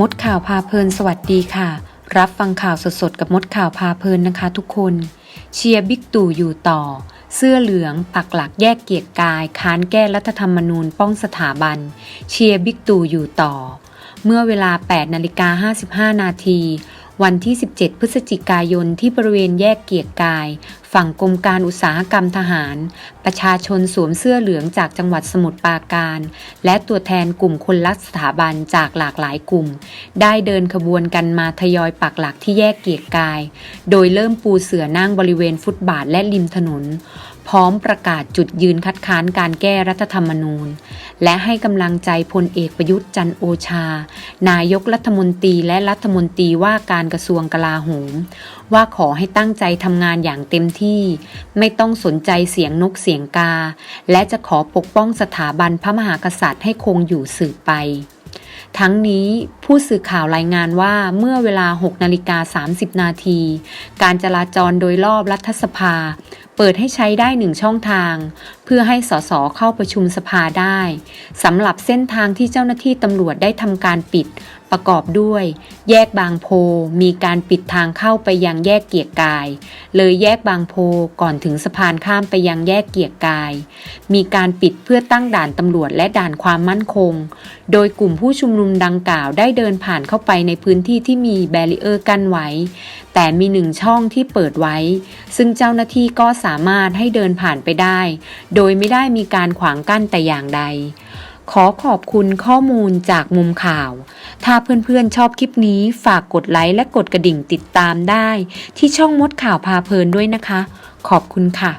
มดข่าวพาเพลินสวัสดีค่ะ รับฟังข่าวสดๆ กับมดข่าวพาเพลินนะคะทุกคน เชียร์บิ๊กตู่อยู่ต่อ เสื้อเหลืองปักหลักแยกเกียรติกาย ค้านแก้รัฐธรรมนูญป้องสถาบัน เชียร์บิ๊กตู่อยู่ต่อ เมื่อเวลา 8 นาฬิกา 55 นาที วันที่ 17 พฤศจิกายนที่บริเวณแยกเกียรกาย ฝั่งกรมการอุตสาหกรรมทหาร ประชาชนสวมเสื้อเหลืองจากจังหวัดสมุทรปราการ และตัวแทนกลุ่มคนรักสถาบันจากหลากหลายกลุ่ม ได้เดินขบวนกันมาทยอยปักหลักที่แยกเกียรกาย โดยเริ่มปูเสือนั่งบริเวณฟุตบาทและริมถนน ร้อมประกาศจุดยืนคัดค้านการแก้รัฐธรรมนูญ และให้กำลังใจพลเอกประยุทธ์จันโอชา นายกรัฐมนตรีและรัฐมนตรีว่าการกระทรวงกลาโหม ว่าขอให้ตั้งใจทำงานอย่างเต็มที่ ไม่ต้องสนใจเสียงนกเสียงกา และจะขอปกป้องสถาบันพระมหากษัตริย์ให้คงอยู่สืบไปทั้งนี้ผู้สื่อข่าวรายงานว่าเมื่อเวลา 6 นาฬิกา 30 นาที การจราจรโดยรอบรัฐสภา เปิดให้ใช้ได้หนึ่งช่องทางเพื่อให้สสเข้าประชุมสภาได้สำหรับเส้นทางที่เจ้าหน้าที่ตำรวจได้ทำการปิด ประกอบด้วย แยกบางโพ มีการปิดทางเข้าไปยังแยกเกียรกาย เลยแยกบางโพก่อนถึงสะพานข้ามไปยังแยกเกียรกาย มีการปิดเพื่อตั้งด่านตำรวจและด่านความมั่นคง โดยกลุ่มผู้ชุมนุมดังกล่าวได้เดินผ่านเข้าไปในพื้นที่ที่มีแบรีเออร์กั้นไว้ แต่มีหนึ่งช่องที่เปิดไว้ ซึ่งเจ้าหน้าที่ก็สามารถให้เดินผ่านไปได้โดยไม่ได้มีการขวางกั้นแต่อย่างใด ขอขอบคุณข้อมูลจากมุมข่าว ถ้าเพื่อนๆชอบคลิปนี้ฝากกดไลค์และกดกระดิ่งติดตามได้ ที่ช่องมดข่าวพาเพลินด้วยนะคะ ขอบคุณค่ะ